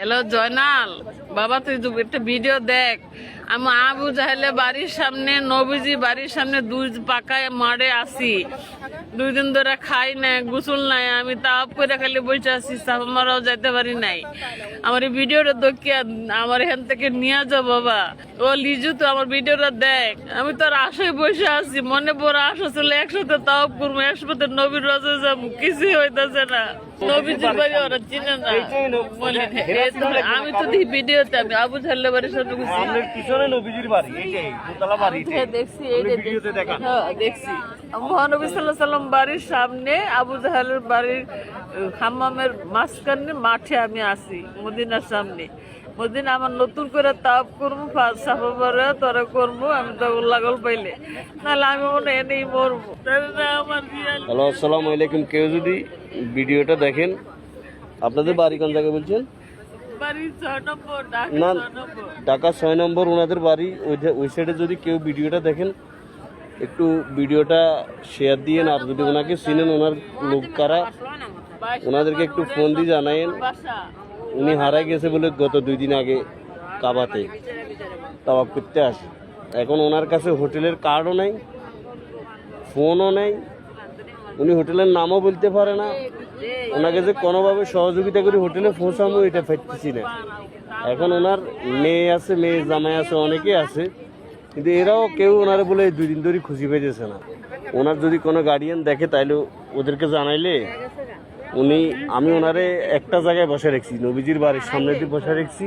Hello Joynal বাবা তুই একটা ভিডিও দেখ। আমি আবু জাহেলে বাড়ির সামনে নবীজি বাড়ির সামনে দুই পাকায় মারে আসি। দুই দিন ধরে খাই নাই গোসল নাই আমি তাপ করে খালি বসে আছি সাপ মারাও যাইতে পারি নাই। আমার এই ভিডিওটা দেখিয়া আমার এখান থেকে নিয়ে যাও বাবা। ও লিজু তো আমার ভিডিওটা দেখ। আমি তোর আশায় বসে আছি মনে বড় আশা ছিল একসাথে তাও করব একসাথে নবীর রসে যাব কিছুই হইতেছে না। নবীজির বাড়ি ওরা চিনে না। তো আমি তো ভিডিওতে আমি আবু জাহেলে বাড়ির সামনে গেছি নবীজির বাড়ি এইটাই দোতলা বাড়ি হ্যাঁ, দেখছি এই ভিডিওতে দেখা। হ্যাঁ, দেখছি। মহানবী সাল্লাহ সাল্লাম বাড়ির সামনে আবু জাহালের বাড়ির হাম্মামের মাঝখানে মাঠে আমি আছি মদিনার সামনে। মদিনা আমার নতুন করে তাপ করব ফার্স্ট সাফা পরে তোরা করব আমি তো লাগল পাইলে নাহলে আমি মনে এনেই মরবো। না আমার রিয়াল হ্যালো আসসালামু আলাইকুম। কেউ যদি ভিডিওটা দেখেন আপনাদের বাড়ি কোন জায়গায় বলছেন বাড়ির ছয় নম্বর ঢাকা না ঢাকা ছয় নম্বর ওনাদের বাড়ি ওই ওই সাইডে যদি কেউ ভিডিওটা দেখেন একটু ভিডিওটা শেয়ার দিয়েন আর যদি ওনাকে চিনেন ওনার লোক কারা ওনাদেরকে একটু ফোন দিয়ে জানায়েন। উনি হারাই গেছে বলে গত দুই দিন আগে কাবাতে তাওয়াব করতে আসে। এখন ওনার কাছে হোটেলের কার্ডও নেই ফোনও নেই উনি হোটেলের নামও বলতে পারে না। ওনাকে যে কোনোভাবে সহযোগিতা করে হোটেলে পৌঁছাবো, এটা পাইতেছি না। এখন ওনার মেয়ে আছে, মেয়ে জামাই আছে অনেকে আছে। কিন্তু এরাও কেউ ওনারে বলে দুই দিন ধরে খুশি পেয়েছে না। ওনার যদি কোনো গার্ডিয়ান দেখে, তাইলে ওদেরকে জানাইলে উনি আমি ওনারে একটা জায়গায় বসে রাখছি, নবীজির বাড়ির সামনে দিয়ে বসে রাখছি।